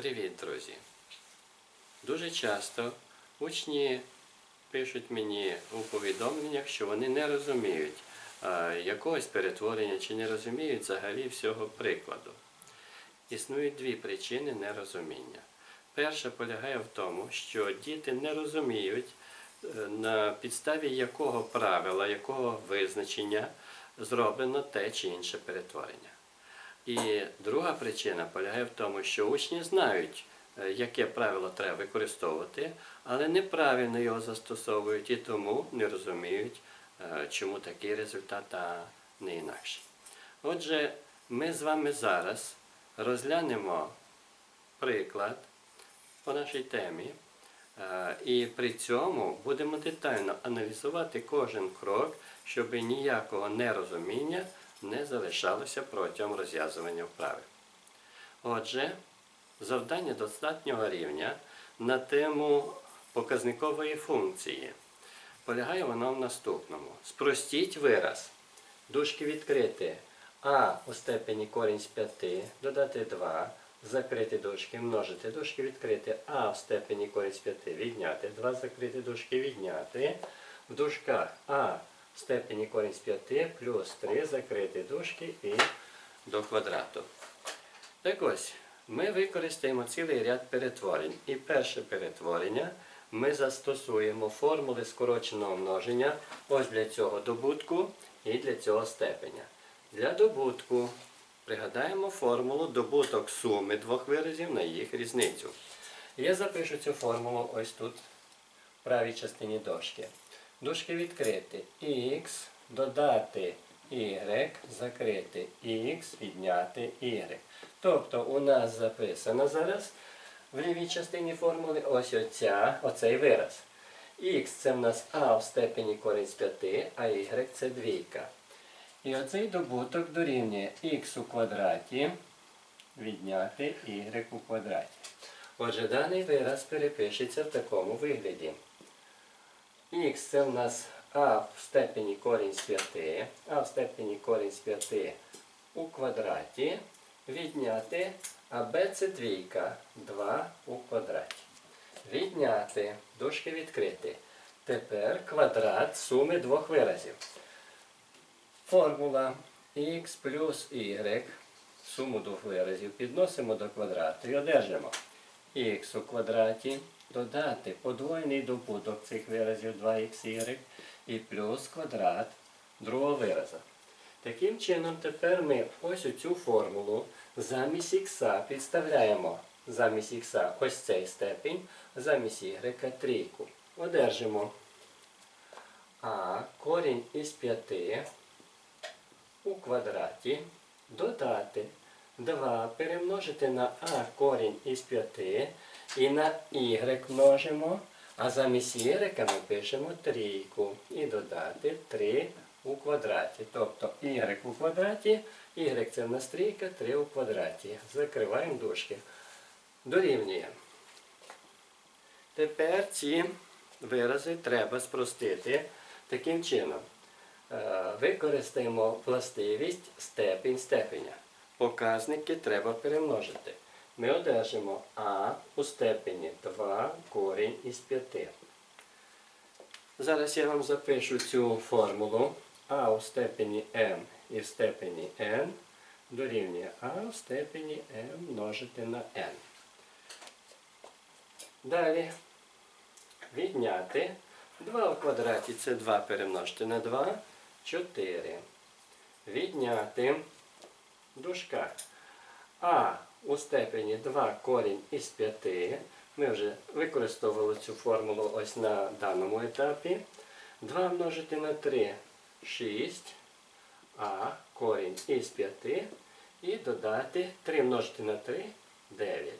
Привіт, друзі! Дуже часто учні пишуть мені у повідомленнях, що вони не розуміють якогось перетворення чи не розуміють взагалі всього прикладу. Існують дві причини нерозуміння. Перша полягає в тому, що діти не розуміють, е, на підставі якого правила, якого визначення зроблено те чи інше перетворення. І друга причина полягає в тому, що учні знають, е, яке правило треба використовувати, але неправильно його застосовують і тому не розуміють, е, чому такий результат, а не інакший. Отже, ми з вами зараз розглянемо приклад по нашій темі. Е, І при цьому будемо детально аналізувати кожен крок, щоб ніякого нерозуміння не залишалося протягом розв'язування вправи. Отже, завдання достатнього рівня на тему показникової функції. Полягає воно в наступному. Спростіть вираз. Дужки відкрити а у степені корінь з 5, додати 2, закрити дужки, множити дужки, відкрити а в степені корінь з 5, відняти, 2 закрити дужки, відняти. В дужках а степені корінь з 5 плюс 3 закрити дужки і до квадрату. Так ось, ми використаємо цілий ряд перетворень. І перше перетворення ми застосуємо формули скороченого множення ось для цього добутку і для цього степеня. Для добутку пригадаємо формулу добуток суми двох виразів на їх різницю. Я запишу цю формулу ось тут, в правій частині дошки. Дужки відкрити x, додати y, закрити x, відняти y. Тобто у нас записано зараз в лівій частині формули ось оця, оцей вираз. Х це в нас а в степені корінь з 5, а y це двійка. І оцей добуток дорівнює х у квадраті відняти y у квадраті. Отже, даний вираз перепишеться в такому вигляді. Х це в нас а в степені корінь з 5, а в степені корінь з 5 у квадраті відняти, а b це двійка 2 у квадраті. Відняти, дужки відкрити. Тепер квадрат суми двох виразів. Формула х плюс y, суму двох виразів, підносимо до квадрату і одержимо х у квадраті, додати подвоєний добуток цих виразів 2х і плюс квадрат другого вираза. Таким чином, тепер ми ось цю формулу замість х підставляємо замість х ось цей степінь, замість y трійку. Одержимо а корінь із 5 у квадраті додати 2 перемножити на а корінь із 5 і на y множимо, а замість y ми пишемо трійку і додати 3 у квадраті. Тобто y у квадраті, y це в нас трійка, 3 у квадраті. Закриваємо дужки. Дорівнює. Тепер ці вирази треба спростити таким чином. Е, Використаємо властивість степінь степеня. Показники треба перемножити. Ми одержимо А у степені 2 корінь із 5. Зараз я вам запишу цю формулу. А у степені m і в степені n дорівнює А у степені m множити на n. Далі відняти 2 у квадраті це 2 перемножити на 2, 4. Відняти в дужках. А у степені 2 корінь із 5. Ми вже використовували цю формулу ось на даному етапі. 2 множити на 3 6. А корінь із 5. І додати 3 множити на 3 9.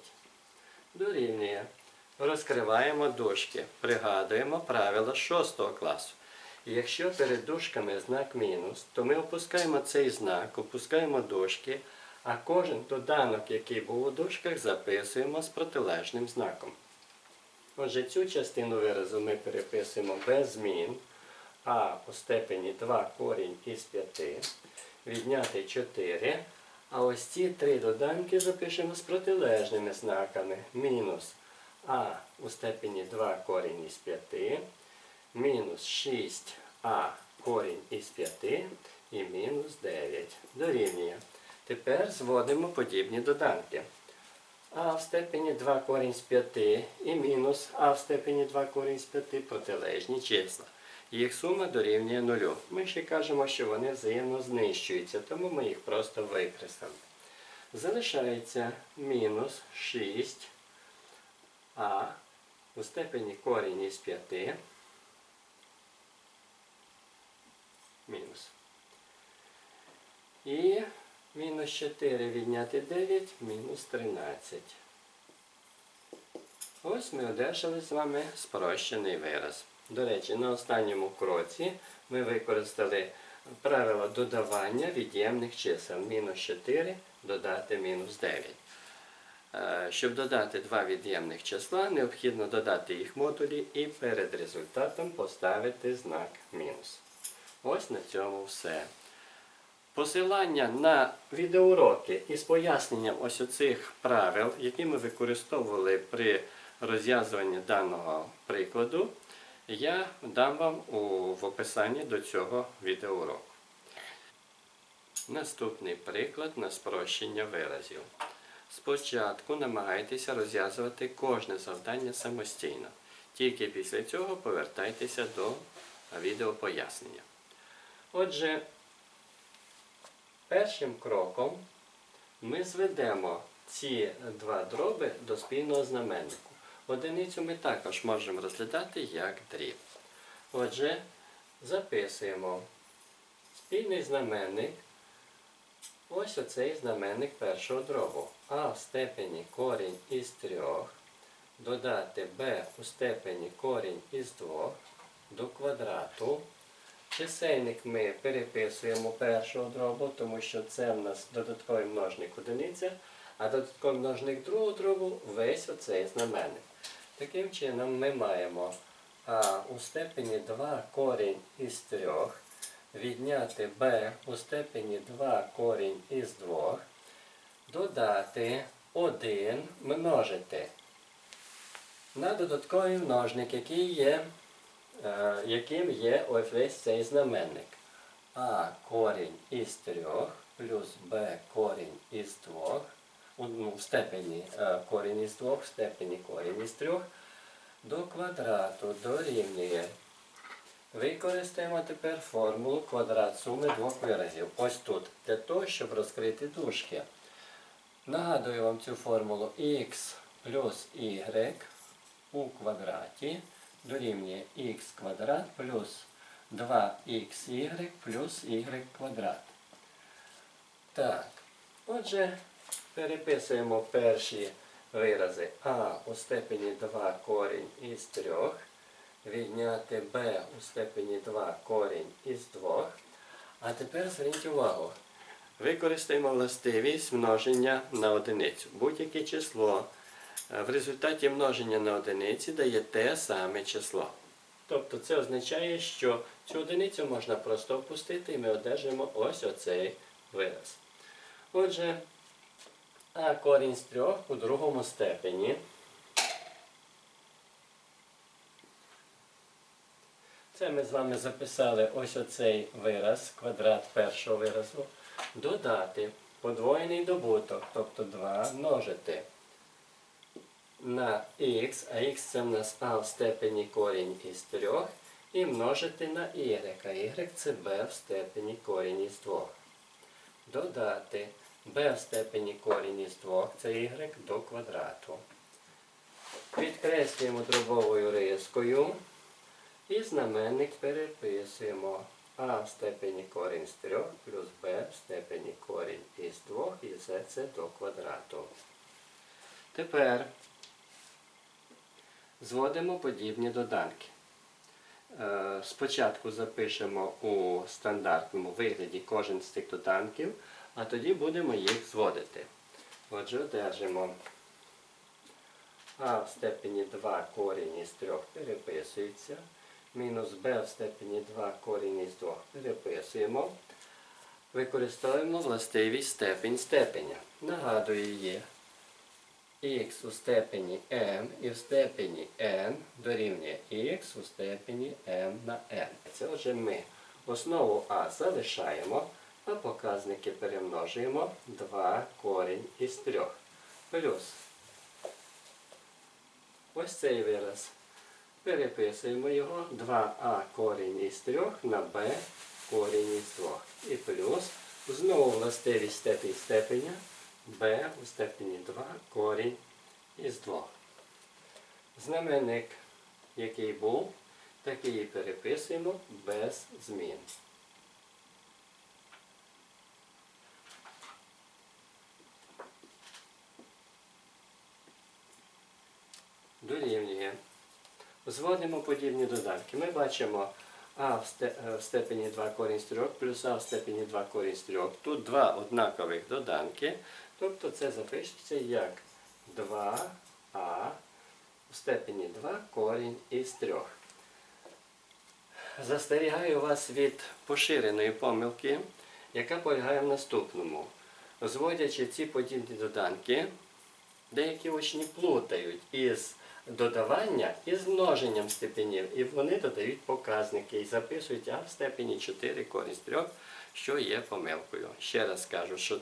Дорівнює. Розкриваємо дужки. Пригадуємо правило 6 класу. Якщо перед дужками знак мінус, то ми опускаємо цей знак, опускаємо дужки, а кожен доданок, який був у дужках, записуємо з протилежним знаком. Отже, цю частину виразу ми переписуємо без змін. А у степені 2 корінь із 5, відняти 4, А ось ці три доданки запишемо з протилежними знаками. Мінус а у степені 2 корінь із 5, мінус 6а корінь із 5 і мінус 9. Дорівнює. Тепер зводимо подібні доданки. А в степені 2 корінь з 5 і мінус а в степені 2 корінь з 5 протилежні числа. Їх сума дорівнює нулю. Ми ще кажемо, що вони взаємно знищуються, тому ми їх просто викреслимо. Залишається мінус 6 а у степені корінь із 5 мінус. І мінус 4 відняти 9 мінус 13. Ось ми одержали з вами спрощений вираз. До речі, на останньому кроці ми використали правило додавання від'ємних чисел. Мінус 4 додати мінус 9. Е, Щоб додати два від'ємних числа, необхідно додати їх модулі і перед результатом поставити знак мінус. Ось на цьому все. Посилання на відеоуроки із поясненням ось оцих правил, які ми використовували при розв'язуванні даного прикладу, я дам вам у, в описанні до цього відеоуроку. Наступний приклад на спрощення виразів. Спочатку намагайтеся розв'язувати кожне завдання самостійно. Тільки після цього повертайтеся до відеопояснення. Отже, першим кроком ми зведемо ці два дроби до спільного знаменнику. Одиницю ми також можемо розглядати як дріб. Отже, записуємо спільний знаменник. Ось оцей знаменник першого дробу. А в степені корінь із трьох, додати b у степені корінь із двох до квадрату. Чисельник ми переписуємо першого дробу, тому що це в нас додатковий множник одиниця, а додатковий множник другого дробу весь оцей знаменник. Таким чином ми маємо а у степені 2 корінь із 3, відняти b у степені 2 корінь із 2, додати 1 множити на додатковий множник, який є, яким є ось весь цей знаменник. А корінь із 3 плюс b корінь із 2, ну, в степені е, корінь із 2, в степені корінь із 3, до квадрату дорівнює. Використаємо тепер формулу квадрат суми двох виразів. Ось тут, для того, щоб розкрити дужки. Нагадую вам цю формулу x плюс y у квадраті дорівнює x квадрат плюс 2xy плюс y квадрат. Так, отже, переписуємо перші вирази а у степені 2 корінь із 3, відняти b у степені 2 корінь із 2. А тепер зверніть увагу. Використаємо властивість множення на одиницю. Будь-яке число в результаті множення на одиниці дає те саме число. Тобто це означає, що цю одиницю можна просто опустити і ми одержимо ось оцей вираз. Отже, а корінь з трьох у другому степені. Це ми з вами записали ось оцей вираз, квадрат першого виразу. Додати подвоєний добуток, тобто 2 множити на х, а х це в нас а в степені корінь із 3, і множити на y, а y це b в степені корінь із 2. Додати b в степені корінь із 2, це y до квадрату. Підкреслюємо дробовою рискою і знаменник переписуємо а в степені корінь з 3 плюс b в степені корінь із 2 і все це до квадрату. Тепер зводимо подібні доданки. Е, Спочатку запишемо у стандартному вигляді кожен з цих доданків, а тоді будемо їх зводити. Отже, одержимо а в степені 2 корінь із 3 переписується. Мінус b в степені 2 корінь із 2 переписуємо. використовуємо властивість степень степеня. Нагадую її. Х у степені m і в степені n дорівнює х у степені m на n. Це отже ми основу а залишаємо, а показники перемножуємо 2 корінь із 3. Плюс ось цей вираз. Переписуємо його 2а корінь із 3 на b корінь із 2. І плюс знову властивість степінь степеня b у степені 2 корінь із 2. Знаменник, який був, такий переписуємо без змін. Дорівнює. Зводимо подібні доданки. Ми бачимо а в е, степені 2 корінь з 3 плюс а в степені 2 корінь з 3. Тут два однакових доданки. Тобто це запишеться як 2а в степені 2 корінь із 3. Застерігаю вас від поширеної помилки, яка полягає в наступному. Зводячи ці подібні доданки, деякі учні плутають із додавання із множенням степенів, і вони додають показники і записують а в степені 4 корінь з 3, що є помилкою. Ще раз кажу, що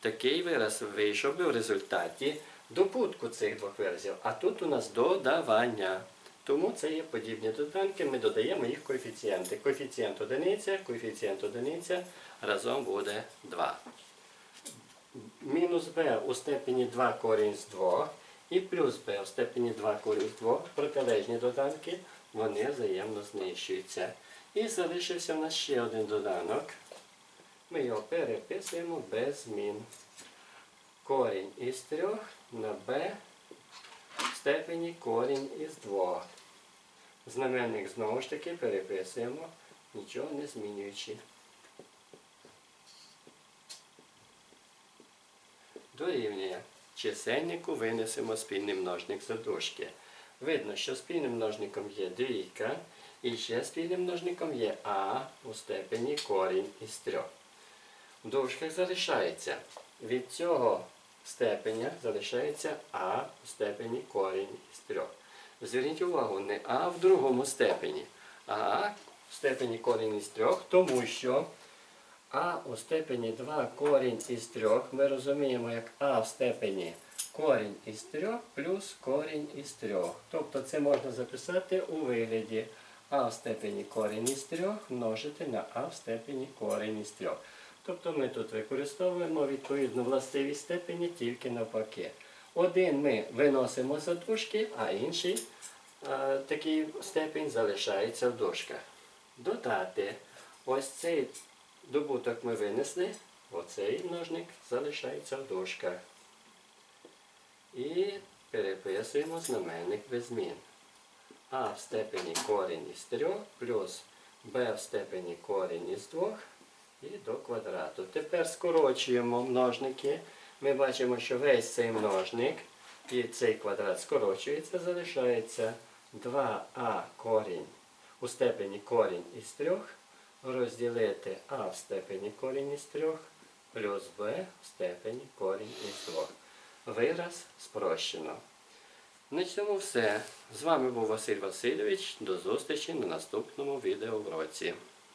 такий вираз вийшов би в результаті добутку цих двох виразів, а тут у нас додавання. Тому це є подібні доданки, ми додаємо їх коефіцієнти. Коефіцієнт одиниця, коефіцієнт одиниця разом буде 2 мінус b у степені 2 корінь з 2 і плюс b у степені 2 корінь з 2, протилежні доданки, вони взаємно знищуються. І залишився в нас ще один доданок. Ми його переписуємо без змін. Корінь із 3 на b в степені корінь із 2. Знаменник знову ж таки переписуємо, нічого не змінюючи. дорівнює. Чисельнику винесемо спільний множник за дужки. Видно, що спільним множником є двійка, і ще спільним множником є а у степені корінь із трьох. В дужках залишається. Від цього степеня залишається а у степені корінь із трьох. Зверніть увагу, не а в другому степені, а а в степені корінь із трьох, тому що а у степені 2 корінь із 3 ми розуміємо як а в степені корінь із 3 плюс корінь із 3. Тобто це можна записати у вигляді а в степені корінь із 3 множити на а в степені корінь із 3. Тобто ми тут використовуємо відповідну властивість степені тільки навпаки. Один ми виносимо за дужки, а інший а, такий степень залишається в дужках. Додати ось цей Добуток ми винесли, оцей множник залишається в дужках. І переписуємо знаменник без змін. А в степені корінь із 3 плюс b в степені корінь із 2 і до квадрату. Тепер скорочуємо множники. Ми бачимо, що весь цей множник і цей квадрат скорочується, залишається 2а корінь у степені корінь із 3 розділити а в степені корінь із 3 плюс b в степені корінь із 2. Вираз спрощено. На цьому все. З вами був Василь Васильович. До зустрічі на наступному відеоуроці.